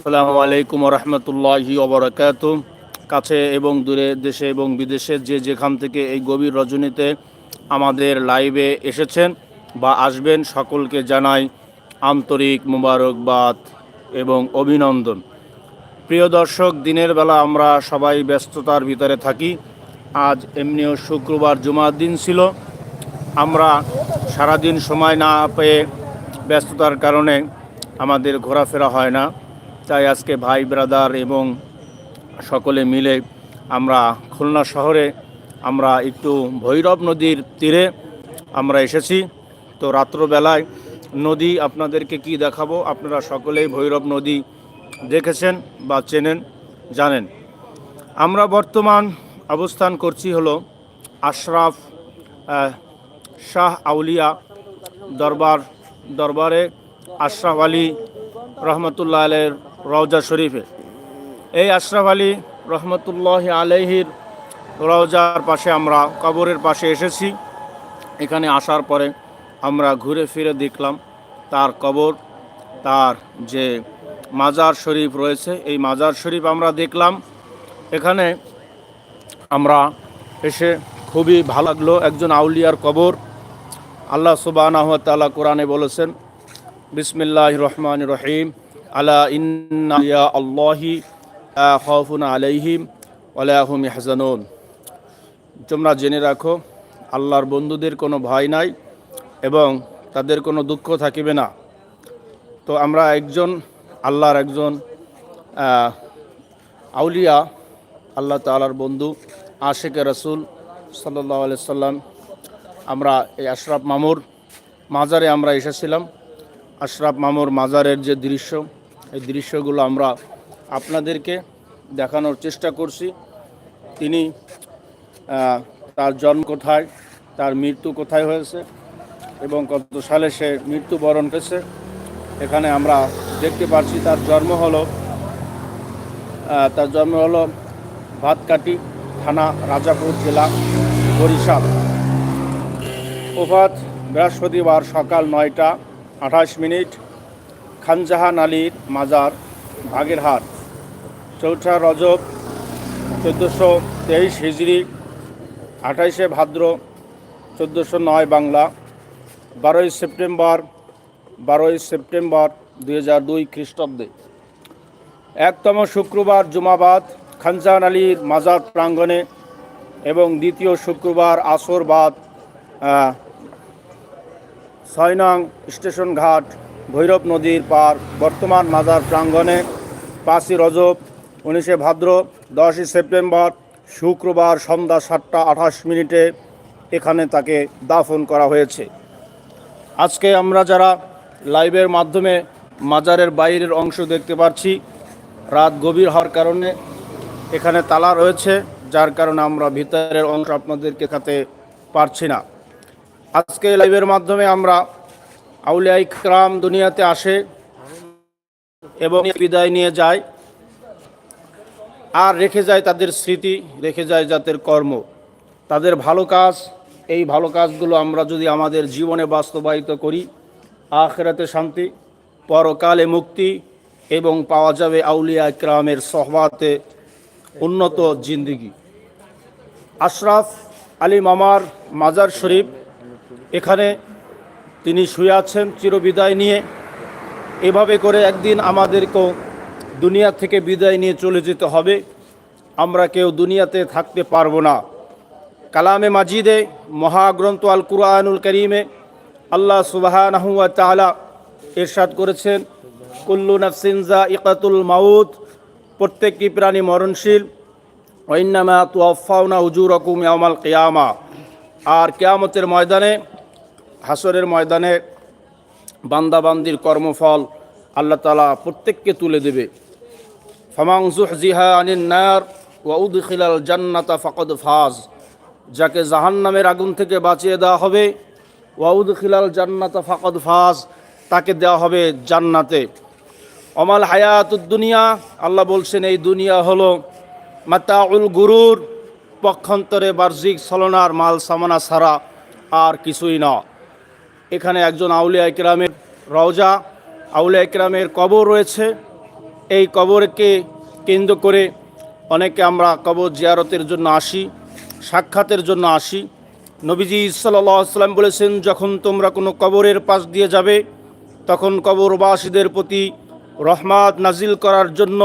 আসসালামু আলাইকুম রহমতুল্লাহি ওবরাকাত কাছে এবং দূরে দেশে এবং বিদেশে যে যেখান থেকে এই গভীর রজনীতে আমাদের লাইভে এসেছেন বা আসবেন, সকলকে জানাই আন্তরিক মুবারকবাদ এবং অভিনন্দন। প্রিয় দর্শক, দিনের বেলা আমরা সবাই ব্যস্ততার ভিতরে থাকি। আজ এমনিও শুক্রবার জুমার দিন ছিল। আমরা সারাদিন সময় না পেয়ে ব্যস্ততার কারণে আমাদের ঘোরাফেরা হয় না। তাই আজকে ভাই ব্রাদার এবং সকলে মিলে আমরা খুলনা শহরে আমরা একটু ভৈরব নদীর তীরে আমরা এসেছি। তো রাত্রবেলায় নদী আপনাদেরকে কি দেখাবো আপনারা সকলেই ভৈরব নদী দেখেছেন বা চেনেন, জানেন। আমরা বর্তমান অবস্থান করছি হলো আশরাফ শাহ আউলিয়া দরবার, দরবারে আশরাফ আলী রহমতুল্লাহ আলের রওজা শরীফে। এই আশরাফ আলী রহমতুল্লাহ আলহির রওজার পাশে আমরা কবরের পাশে এসেছি। এখানে আসার পরে আমরা ঘুরে ফিরে দেখলাম তার কবর, তার যে মাজার শরীফ রয়েছে, এই মাজার শরীফ আমরা দেখলাম। এখানে আমরা এসে খুবই ভালো লাগল একজন আউলিয়ার কবর। আল্লাহ সুবাহ কোরআনে বলেছেন বিসমিল্লাহ রহমান রহিম আলা ইন্না আল্লাহি আলাইহিম ওয়ালাহুম ইহজানুন তোমরা জেনে রাখো, আল্লাহর বন্ধুদের কোনো ভয় নাই এবং তাদের কোনো দুঃখ থাকিবে না। তো আমরা একজন, আল্লাহর একজন আউলিয়া, আল্লাহ তাআলার বন্ধু, আশেকে রসুল সাল্লাহ সাল্লাম আমরা এই আশরাফ মামুর মাজারে আমরা এসেছিলাম। আশরাফ মামুর মাজারের যে দৃশ্য, এই দৃশ্যগুলো আমরা আপনাদেরকে দেখানোর চেষ্টা করছি। তিনি তার জন্ম কোথায়, তার মৃত্যু কোথায় হয়েছে এবং কত সালে সে মৃত্যুবরণ করেছে, এখানে আমরা দেখতে পাচ্ছি তার জন্ম হলো তার জন্ম হলো ভাতকাটি থানা রাজাপুর জেলা বরিশাল। ওফাত বৃহস্পতিবার সকাল নয়টা আঠাশ মিনিট খানজাহান আলীর মাজার বাগেরহাট। চৌঠা রজব চোদ্দোশো তেইশ হিজড়ি আঠাইশে ভাদ্র চোদ্দোশো নয় বাংলা, বারোই সেপ্টেম্বর বারোই সেপ্টেম্বর দুই হাজার দুই খ্রিস্টাব্দে। একতম শুক্রবার জুমাবাদ, খানজাহান আলীর মাজার প্রাঙ্গণে এবং দ্বিতীয় শুক্রবার আসরবাদ ছয় নং স্টেশন ঘাট, ভৈরব নদীর পার, বর্তমান মাজার প্রাঙ্গণে পাঁচই রজব, উনিশে ভাদ্র, দশই সেপ্টেম্বর, শুক্রবার সন্ধ্যা সাতটা আঠাশ মিনিটে এখানে তাকে দাফন করা হয়েছে। আজকে আমরা যারা লাইভের মাধ্যমে মাজারের বাইরের অংশ দেখতে পাচ্ছি রাত গভীর হওয়ার কারণে এখানে তালা রয়েছে, যার কারণে আমরা ভিতরের অংশ আপনাদেরকে দেখাতে পারছি না। আজকে লাইভের মাধ্যমে আমরা আউলিয়া ইকরাম দুনিয়াতে আসে এবং বিদায় নিয়ে যায় আর রেখে যায় তাদের স্মৃতি, রেখে যায় জাতের কর্ম। তাদের ভালো কাজ, এই ভালো কাজগুলো আমরা যদি আমাদের জীবনে বাস্তবায়িত করি, আখেরাতে শান্তি, পরকালে মুক্তি এবং পাওয়া যাবে আউলিয়া ইকরামের সহবাতে উন্নত জিন্দিগি। আশরাফ আলী মামার মাজার শরীফ এখানে তিনি শুয়ে আছেন চিরবিদায় নিয়ে। এভাবে করে একদিন আমাদেরকেও দুনিয়া থেকে বিদায় নিয়ে চলে যেতে হবে। আমরা কেউ দুনিয়াতে থাকতে পারব না। কালামে মাজিদে মহাগ্রন্থ আল কুরআনুল করিমে আল্লাহ সুবাহানহুয়া তাআলা এরশাদ করেছেন, কুল্লু নাফসিনজা ইকাতুল মাউত প্রত্যেকটি প্রাণী মরণশীল। ওইনামা তুয়াফাউনা উজুরকুম ইয়ামাল কিয়ামা আর কেয়ামতের ময়দানে হাসরের ময়দানে বান্দাবান্দির কর্মফল আল্লাহ তালা প্রত্যেককে তুলে দেবে। ফামাংজুহ জিহা আনিন নার ওয়াউদ খিলাল জান্নাতা ফকদ ফাজ। যাকে জাহান্নামের আগুন থেকে বাঁচিয়ে দেওয়া হবে ওয়াউদ খিলাল জান্নাতা ফকদ ফাজ, তাকে দেওয়া হবে জান্নাতে। অমাল হায়াতুদ দুনিয়া, আল্লাহ বলছেন, এই দুনিয়া হলো মাতাউল গুরুর পক্ষান্তরে বার্ষিক ছলনার মাল সামানা ছাড়া আর কিছুই না এখানে একজন আউলিয়া ইকরামের রওজা, আউলিয়া ইকরামের কবর রয়েছে। এই কবরকে কেন্দ্র করে অনেকে আমরা কবর জিয়ারতের জন্য আসি, সাক্ষাতের জন্য আসি। নবীজি সাল্লাম বলেছেন, যখন তোমরা কোনো কবরের পাশ দিয়ে যাবে, তখন কবরবাসীদের প্রতি রহমাত নাজিল করার জন্য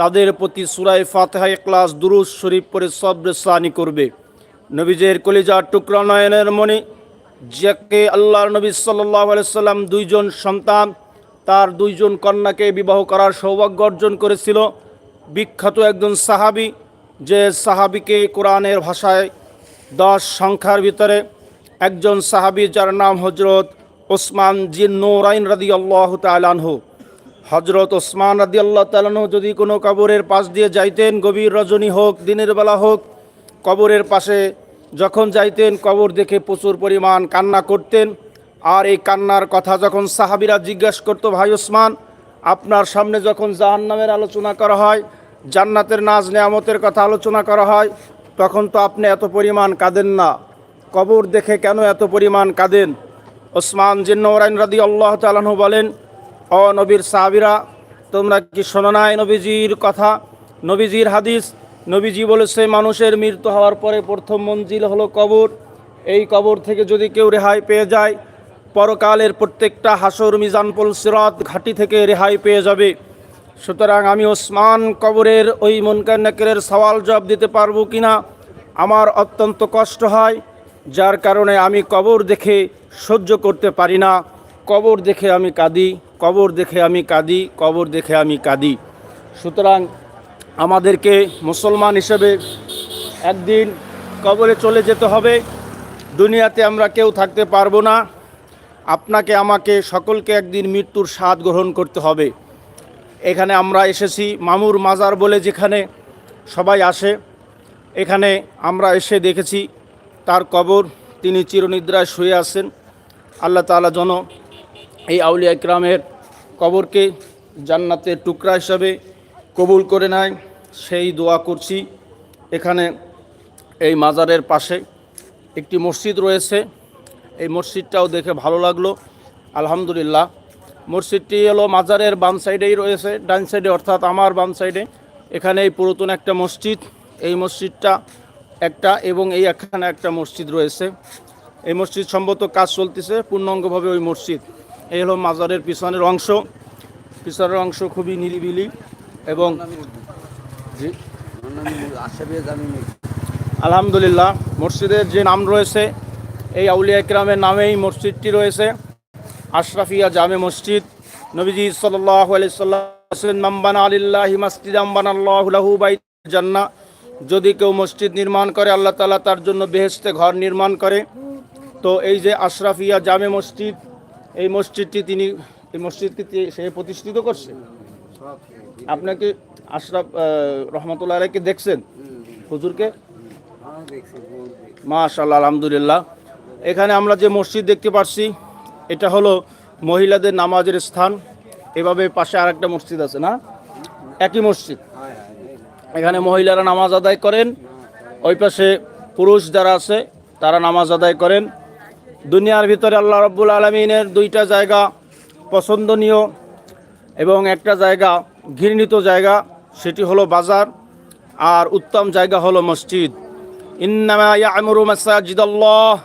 তাদের প্রতি সুরাই ফাতেহা ক্লাস দুরুজ শরীফ পরে সব্রেসানি করবে। নবীজের কলিজার টুকরা নয়নের মনে যাকে আল্লাহর নবী সাল্লাহ সাল্লাম দুইজন সন্তান, তার দুইজন কন্যাকে বিবাহ করার সৌভাগ্য অর্জন করেছিল। বিখ্যাত একজন সাহাবি, যে সাহাবিকে কোরআনের ভাষায় দশ সংখ্যার ভিতরে একজন সাহাবি যার নাম হজরত ওসমান জিন নৌরাইন রাদি আল্লাহ তালানহু হজরত ওসমান রাদি আল্লাহ তালানহু যদি কোনো কবরের পাশ দিয়ে যাইতেন, গভীর রজনী হোক, দিনের বেলা হোক, কবরের পাশে যখন যাইতেন, কবর দেখে প্রচুর পরিমাণ কান্না করতেন। আর এই কান্নার কথা যখন সাহাবিরা জিজ্ঞেস করতো, ভাই ওসমান, আপনার সামনে যখন জাহান্নামের আলোচনা করা হয়, জান্নাতের নাজ নেয়ামতের কথা আলোচনা করা হয়, তখন তো আপনি এত পরিমাণ কাঁদেন না। কবর দেখে কেন এত পরিমাণ কাঁদেন? ওসমান জিন্নরাইন রাদি আল্লাহ তালাহু বলেন, অ নবীর সাহাবিরা, তোমরা কি শোনো নাই নবীজির কথা? নবীজির হাদিস নবীজি বলেছে মানুষের মৃত্যু হওয়ার পরে প্রথম মঞ্জিল হলো কবর। এই কবর থেকে যদি কেউ রেহাই পেয়ে যায়, পরকালের প্রত্যেকটা হাসর, মিজানপুল সিরাত ঘাটি থেকে রেহাই পেয়ে যাবে। সুতরাং আমি ওসমান কবরের ওই মনকার নাকেরের সওয়াল জবাব দিতে পারব কিনা, আমার অত্যন্ত কষ্ট হয়। যার কারণে আমি কবর দেখে সহ্য করতে পারি না। কবর দেখে আমি কাঁদি, কবর দেখে আমি কাঁদি, কবর দেখে আমি কাঁদি। সুতরাং আমাদেরকে মুসলমান হিসেবে একদিন কবরে চলে যেতে হবে। দুনিয়াতে আমরা কেউ থাকতে পারব না। আপনাকে, আমাকে সকলকে একদিন মৃত্যুর স্বাদ গ্রহণ করতে হবে। এখানে আমরা এসেছি মামুর মাজার বলে যেখানে সবাই আসে। এখানে আমরা এসে দেখেছি তার কবর। তিনি চিরনিদ্রায় শুয়ে আছেন। আল্লাহ তাআলা যেন এই আউলিয়া ইকরামের কবরকে জান্নাতের টুকরা হিসাবে কবুল করে নেয়, সেই দোয়া করছি। এখানে এই মাজারের পাশে একটি মসজিদ রয়েছে। এই মসজিদটাও দেখে ভালো লাগল। আলহামদুলিল্লাহ। মসজিদটি হলো মাজারের বাম সাইডেই রয়েছে, ডান সাইডে অর্থাৎ আমার বাম সাইডে। এখানে এই পুরাতন একটা মসজিদ। এই মসজিদটা একটা এবং এই এখানে একটা মসজিদ রয়েছে। এই মসজিদ সম্ভবত কাজ চলতেছে পূর্ণাঙ্গভাবে ওই মসজিদ। এই হলো মাজারের পিছনের অংশ। পিছনের অংশ খুবই নিরিবিলি। এবং জি। আলহামদুলিল্লাহ মসজিদের যে নাম রয়েছে এই আউলিয়া ইকরামের নামেই মসজিদটি রয়েছে। আশরাফিয়া জামে মসজিদ নবীজি সাল্লাহ আলাইসাল্লাম মাম্বানা আলিল্লাহি মসজিদ আম্বান বাই জান্না যদি কেউ মসজিদ নির্মাণ করে আল্লাহ তালা তার জন্য বেহেস্তে ঘর নির্মাণ করে। তো এই যে আশরাফিয়া জামে মসজিদ এই মসজিদটি তিনি এই মসজিদকে সে প্রতিষ্ঠিত করছে? আপনাকে আশরাফ রহমতুল্লাহ আলাইকে দেখছেন? হুজুরকে? মাশাল্লাহ আলহামদুলিল্লাহ। এখানে আমরা যে মসজিদ দেখতে পাচ্ছি এটা হলো মহিলাদের নামাজের স্থান। এভাবে পাশে আর একটা মসজিদ আছে, না? একই মসজিদ। এখানে মহিলারা নামাজ আদায় করেন। ওই পাশে পুরুষ যারা আছে, তারা নামাজ আদায় করেন। দুনিয়ার ভিতরে আল্লাহ রব্বুল আলমিনের দুইটা জায়গা পছন্দনীয় এবং একটা জায়গা ঘৃণিত জায়গা, সেটি হলো বাজার, আর উত্তম জায়গা হলো মসজিদ। ইন্নামা ইয়ামুরু মাসাজিদাল্লাহ।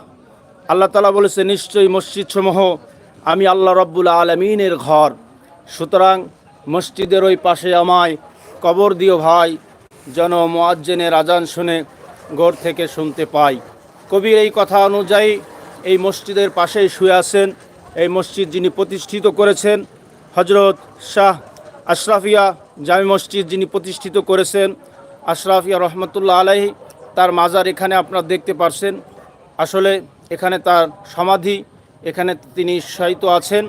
আল্লাহ তালা বলেছে, নিশ্চয়ই মসজিদ সমূহ আমি আল্লাহ রব্বুল আলমিনের ঘর। সুতরাং মসজিদের ওই পাশে আমায় কবর দিও ভাই, যেন মোয়াজ্জেনের আজান শুনে ঘর থেকে শুনতে পাই। কবির এই কথা অনুযায়ী এই মসজিদের পাশেই শুয়ে আছেন। এই মসজিদ যিনি প্রতিষ্ঠিত করেছেন হজরত শাহ আশরাফিয়া জামি মসজিদ যিনি প্রতিষ্ঠিত করেছেন, আশরাফিয়া রহমতুল্লাহ আলাহি তার মাজার এখানে আপনারা দেখতে পারছেন। আসলে এখানে তার সমাধি, এখানে তিনি শায়িত আছেন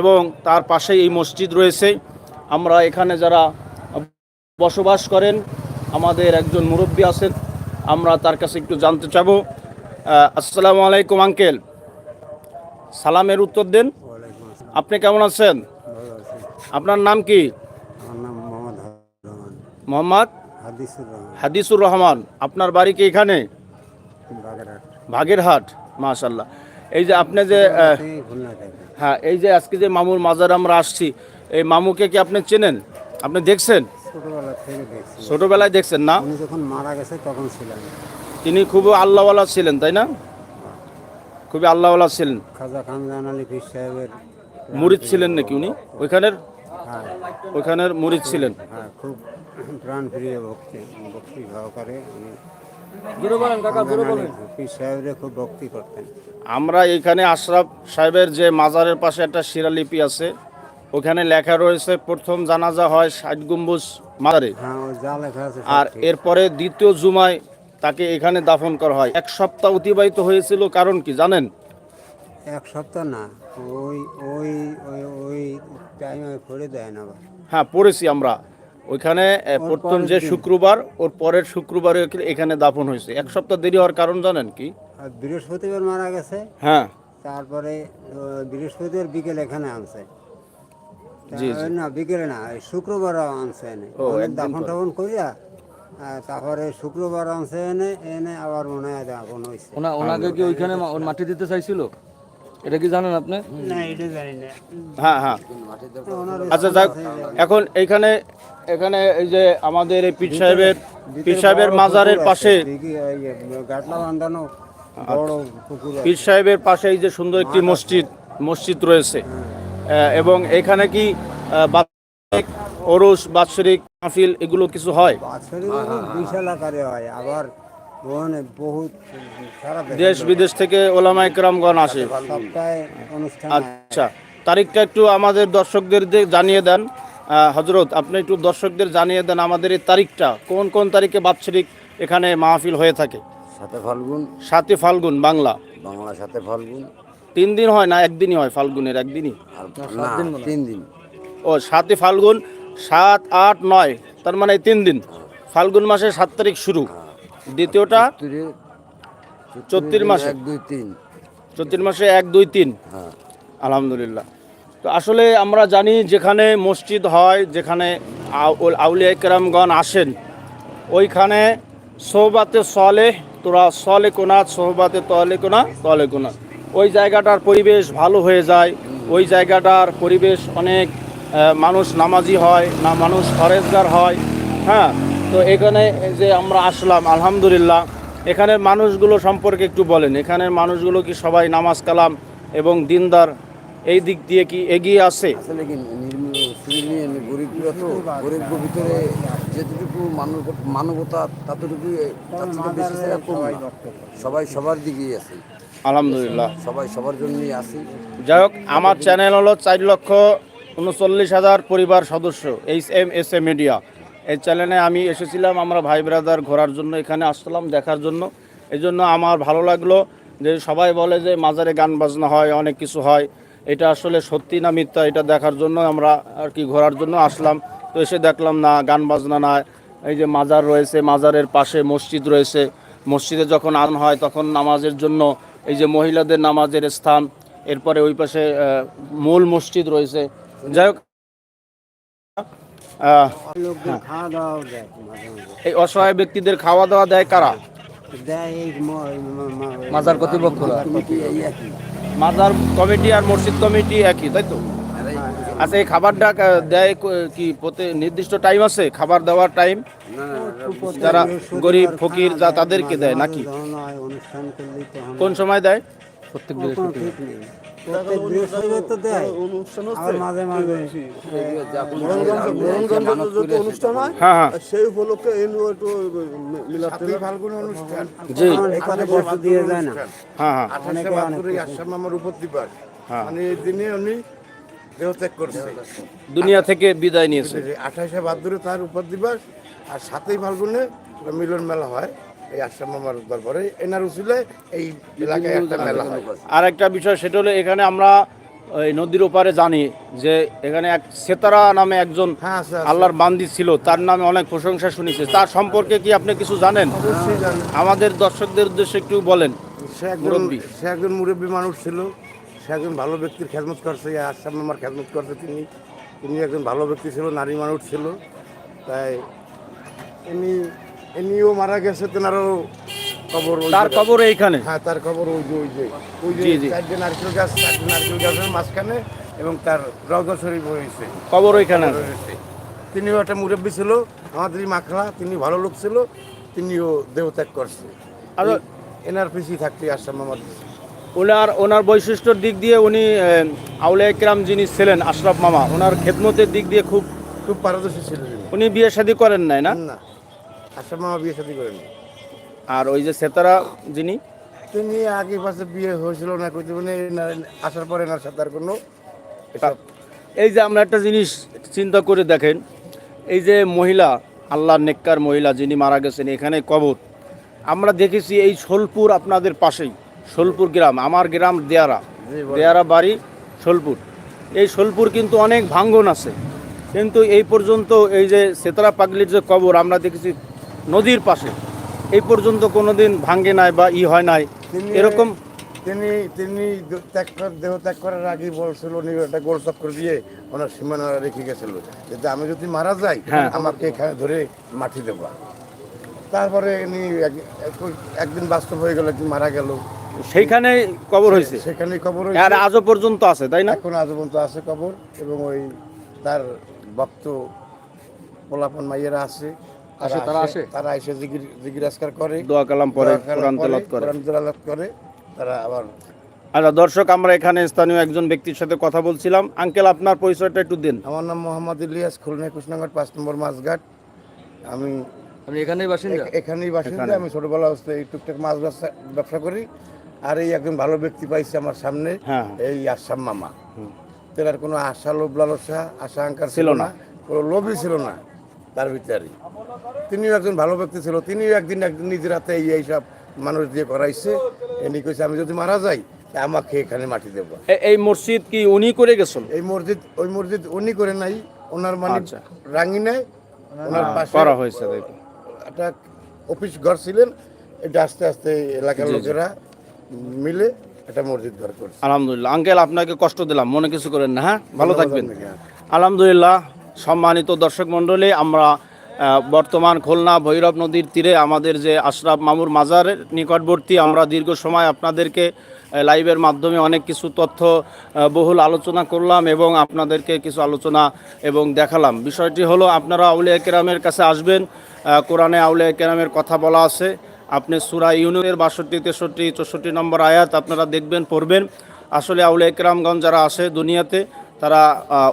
এবং তার পাশেই এই মসজিদ রয়েছে। আমরা এখানে যারা বসবাস করেন, আমাদের একজন মুরব্বী আছেন, আমরা তার কাছে একটু জানতে চাব। আসসালামু আলাইকুম, আঙ্কেল। সালামের উত্তর দেন। আপনি কেমন আছেন? আপনার নাম কি? মোহাম্মদ হাদিসুর রহমান। আপনার বাড়ি কি এখানে? বাগেরহাট। মাশাল্লাহ এই যে আপনি যে হ্যাঁ এই যে আজকে যে মামুর মাজার আমরা আসছি এই মামুকে কি আপনি চেনেন? আপনি দেখছেন? ছোটবেলা ছোটবেলায় দেখছেন না? যখন মারা গেছে তখন ছিলাম তিনি খুব আল্লাহওয়ালা ছিলেন তাই না? খুবই আল্লাহওয়ালা ছিলেন। খাজা খান আলী পীর সাহেবের মুরিদ ছিলেন নাকি উনি? ওইখানের? হ্যাঁ। ওইখানের মুরিদ ছিলেন। হ্যাঁ খুব প্রাণ প্রিয় ভক্তি ভক্তি সহকারে উনি খুব ভক্তি করতেন। আমরা এখানে আশরাফ সাহেবের যে মাজারের পাশে একটা শিরালিপি আছে ওখানে লেখা রয়েছে প্রথম জানাজা হয় ষাট গম্বুজ মাজারে। হ্যাঁ ওই যা লেখা আছে সব আর এরপরে দ্বিতীয় জুমায় তাকে এখানে দাফন করা হয়। এক সপ্তাহ অতিবাহিত হয়েছিল কারণ কি জানেন? এক সপ্তাহ না ওই ওই ওই ওই টাইমে করে দেয় না আবার। হ্যাঁ পড়েছি আমরা। ওইখানে প্রথম যে শুক্রবার ওর পরের শুক্রবারে এখানে দাফন হয়েছে। এক সপ্তাহ দেরি হওয়ার কারণ জানেন কি? বৃহস্পতিবার মারা গেছে। হ্যাঁ। তারপরে বৃহস্পতিবার বিকেল এখানে আনছে। না বিকেলে না শুক্রবার আনছে এনে। দাফন টাফন করিয়া তারপরে শুক্রবার আনছে এনে এনে আবার মনে হয় দাফন হয়েছে ওনাকে কি ওইখানে মাটি দিতে চাইছিল? এটা কি জানেন আপনি? না এটা জানি না। হ্যাঁ হ্যাঁ। আচ্ছা যাক এখন এখানে এখানে এই যে আমাদের এই পীর সাহেবের পীর সাহেবের মাজারের পাশে। পীর সাহেবের পাশে এই যে সুন্দর একটি মসজিদ মসজিদ রয়েছে। এবং এখানে কি বাৎসরিক ওরস বাৎসরিক মাহফিল এগুলো কিছু হয়? বাৎসরিক বিশাল আকারে হয়। আবার ওখানে বহুত দেশ বিদেশ থেকে ওলামা ইকরামগণ আসে। হয়। আচ্ছা তারিখটা একটু আমাদের দর্শকদের জানিয়ে দেন। হজরত আপনি একটু দর্শকদের জানিয়ে দেন আমাদের এই তারিখটা। কোন কোন তারিখে বাৎসরিক এখানে মাহফিল হয়ে থাকে? সাথে ফাল্গুন। সাতই ফাল্গুন বাংলা। বাংলা সাথে ফাল্গুন। তিন দিন হয় না একদিনই হয় ফাল্গুনের একদিনই? তিন দিন। ও সাতই ফাল্গুন সাত আট নয় তার মানে এই তিন দিন। ফাল্গুন মাসের সাত তারিখ শুরু। দ্বিতীয়টা চৈত্রে চৈত্রিশ মাসে। এক দুই তিন। চৈত্রিশ মাসে এক দুই তিন। হ্যাঁ। আলহামদুলিল্লাহ। তো আসলে আমরা জানি যেখানে মসজিদ হয় যেখানে আউ- আউলিয়া কেরামগণ আসেন ওইখানে সোহবাতে সলে তোরা সলে কোনা সোহবাতে তলে কোনা তলে কোনা। ওই জায়গাটার পরিবেশ ভালো হয়ে যায়। ওই জায়গাটার পরিবেশ অনেক মানুষ নামাজি হয় না মানুষ ফরেজগার হয়। হ্যাঁ তো এখানে যে আমরা আসলাম আলহামদুলিল্লাহ এখানের মানুষগুলো সম্পর্কে একটু বলেন এখানের মানুষগুলো কি সবাই নামাজ কালাম এবং দিনদার? এই দিক দিয়ে কি এগিয়ে আছে? ভিতরে যেটুকু মানব মানবতা ততটুকু। সবাই সবার দিকেই আছে। আলহামদুলিল্লাহ। সবাই সবার জন্যই আছি। যাই হোক আমার চ্যানেল হলো চার লক্ষ উনচল্লিশ হাজার পরিবার সদস্য H M S A media. এই চ্যানেলে আমি এসেছিলাম আমরা ভাই ব্রাদার ঘোরার জন্য এখানে আসলাম দেখার জন্য। এই জন্য আমার ভালো লাগল যে সবাই বলে যে মাজারে গান বাজনা হয়, অনেক কিছু হয়। এটা আসলে সত্যি না মিথ্যা? এটা দেখার জন্য আমরা আর কি ঘোরার জন্য আসলাম। তো এসে দেখলাম, না, গান বাজনা না এই যে মাজার রয়েছে, মাজারের পাশে মসজিদ রয়েছে। মসজিদে যখন আন হয়, তখন নামাজের জন্য এই যে মহিলাদের নামাজের স্থান। এরপরে ওই পাশে মূল মসজিদ রয়েছে। যাই হোক এই অসহায় ব্যক্তিদের খাওয়া দাওয়া দেয় কারা মাজার একই মাজার কমিটি আর মসজিদ কমিটি একই তাই তো আচ্ছা এই খাবারটা দেয় কি প্রতি নির্দিষ্ট টাইম আছে খাবার দেওয়ার টাইম যারা গরিব ফকির যা তাদেরকে দেয় নাকি হয় কোন সময় দেয় প্রত্যেক নেই প্রত্যেক বৃহস্পতিবার তো দেয়। আর মাঝে মাঝে। অনুষ্ঠান হয় হ্যাঁ হ্যাঁ। সেই উপলক্ষে একটু মিলাদ ফাল্গুনের অনুষ্ঠান। জি। এখানে বস্তু দিয়ে যায় না। হ্যাঁ হ্যাঁ। আঠাশে বাহাত্তরে আসাম আমার উপর দিবার মানে এই দিনে উনি দেহত্যাগ করছে। দুনিয়া থেকে বিদায় নিয়েছে। আঠাশে বাহাত্তরে তার উপর দিবস আর সাতই ফাল্গুনে মিলন মেলা হয়। এই আসাম আমার দরবারে এনার উচিলে এই এলাকায় একটা মেলা হয়। আর একটা বিষয় সেটা হলো এখানে আমরা ওই নদীর ওপারে জানি যে এখানে এক সেতারা নামে একজন হ্যাঁ। আল্লাহর বান্দি ছিল তার নামে অনেক প্রশংসা শুনেছে। তার সম্পর্কে কি আপনি কিছু জানেন? আমাদের দর্শকদের উদ্দেশ্যে একটু বলেন সে একজন। সে একজন মুরব্বী মানুষ ছিল সে একজন ভালো ব্যক্তির খেদমত করছে এই আসাম আমার খেদমত করছে তিনি। তিনি একজন ভালো ব্যক্তি ছিল নারী মানুষ ছিল। তাই ইনি ইনিও মারা গেছে তেনারও ওই তার। খবর এইখানে? হ্যাঁ তার খবর ওই যে ওই যে। ওই যে। চারটে নারকেল গাছ চারটে নারকেল গাছের মাঝখানে এবং তার রওজা শরীফ হয়েছে খবর ওইখানে। তিনিও একটা মুরব্বী ছিল আমাদের মাখলা তিনি ভালো লোক ছিল তিনিও দেহত্যাগ করছে। আর এনার পিছিয়ে থাকতে আসলাম আমার ওনার ওনার বৈশিষ্ট্যর দিক দিয়ে উনি আউলে একরাম যিনি ছিলেন আশরাফ মামা ওনার খেদমতের দিক দিয়ে খুব খুব পারদর্শী ছিলেন উনি বিয়ে শাদী করেন নাই না? না। মামা বিয়ে শাদী করেন। আর ওই যে সেতারা যিনি? তিনি আগে পাশে বিয়ে হয়েছিল না কইতে মানে আসার পরে না সাথে আর কোনো এই যে আমরা একটা জিনিস চিন্তা করে দেখেন এই যে মহিলা আল্লাহ নেককার মহিলা যিনি মারা গেছেন এখানে কবর। আমরা দেখেছি এই সোলপুর আপনাদের পাশেই সোলপুর গ্রাম আমার গ্রাম দেয়ারা। দেয়ারা বাড়ি সোলপুর। এই সোলপুর কিন্তু অনেক ভাঙ্গন আছে। কিন্তু এই পর্যন্ত এই যে সেতারা পাগলির যে কবর আমরা দেখেছি নদীর পাশে। এই পর্যন্ত কোনোদিন ভাঙ্গে নাই বা ই হয় নাই। এরকম তিনি তিনি ত্যাগ দেহ ত্যাগ করার আগেই বলছিল উনি একটা গোল চক্কর দিয়ে ওনার সীমানা রেখে গেছিল। যাতে আমি যদি মারা যাই হ্যাঁ। আমাকে এখানে ধরে মাটি দেবা। তারপরে এক- একদিন বাস্তব হয়ে গেল একদিন মারা গেল। সেইখানে কবর হয়েছে? সেখানে কবর আর আজও পর্যন্ত আছে তাই না? এখন আজও পর্যন্ত আছে কবর এবং ওই তার ভক্ত পোলাপন মাইয়েরা আছে। আসে, তারা আসে? তারা এসে জিগির জিজ্ঞাসকার করে দোয়া কালাম কালাম কোরআন তেলাওয়াত করে। কোরআন তেলাওয়াত করে তারা আবার আচ্ছা দর্শক আমরা এখানে স্থানীয় একজন ব্যক্তির সাথে কথা বলছিলাম। আঙ্কেল আপনার পরিচয়টা একটু দিন। আমার নাম মোহাম্মদ ইলিয়াস খুলনা কৃষ্ণগঞ্জ পাঁচ নম্বর মাছঘাট। আমি আপনি এখানেই বাসিন্দা? এখানেই বাসিন্দা। আমি ছোটবেলা অবস্থায় এই টুকটাক মাছ ব্যবসা ব্যবসা করি। আর এই একজন ভালো ব্যক্তি পাইছি আমার সামনে হ্যাঁ। এই আসাম মামা। তার কোনো আশা লোভ লালসা আশা আঙ্কার ছিল। না। কোনো লোভই ছিল না তার ভিতরে। তিনিও একজন ভালো ব্যক্তি ছিল তিনিও একদিন একদিন নিজের হাতে এই এইসব মানুষ দিয়ে করাইছে। এনি কইছে আমি যদি মারা যাই আমাকে এখানে মাটি দেবো। এই মসজিদ কি উনি করে গেছেন? এই মসজিদ ওই মসজিদ উনি করে নাই ওনার মানে আচ্ছা। রাঙি নাই ওনার পাশে করা হয়েছে একটা অফিস ঘর ছিলেন এটা আস্তে আস্তে এলাকার লোকেরা মিলে একটা মসজিদ ঘর করছে। আলহামদুলিল্লাহ। আঙ্কেল আপনাকে কষ্ট দিলাম মনে কিছু করেন না হ্যাঁ? ভালো থাকবেন। আলহামদুলিল্লাহ সম্মানিত দর্শক মণ্ডলী আমরা বর্তমান খুলনা ভৈরব নদীর তীরে আমাদের যে আশরাফ মামুর মাজারের নিকটবর্তী, আমরা দীর্ঘ সময় আপনাদেরকে লাইভের মাধ্যমে অনেক কিছু তথ্য বহুল আলোচনা করলাম এবং আপনাদেরকে কিছু আলোচনা এবং দেখালাম। বিষয়টি হলো, আপনারা আউলিয়া কেরামের কাছে আসবেন কোরআনে আউলিয়া কেরামের কথা বলা আছে। আপনি সুরা ইউনিয়নের বাষট্টি, তেষট্টি, চৌষট্টি নম্বর আয়াত আপনারা দেখবেন, পড়বেন। আসলে আউলে একরামগঞ্জ যারা আসে দুনিয়াতে, তারা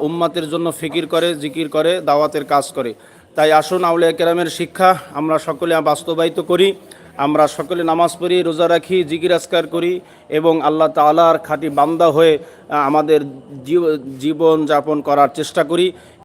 উম্মাতের জন্য ফিকির করে, জিকির করে, দাওয়াতের কাজ করে। তাই আসুন আউলে কেরামের শিক্ষা, আমরা সকলে বাস্তবায়িত করি, আমরা সকলে নামাজ পড়ি, রোজা রাখি আসকার করি এবং আল্লাহ তালার খাঁটি বান্দা হয়ে আমাদের জীব- জীবন যাপন করার চেষ্টা করি।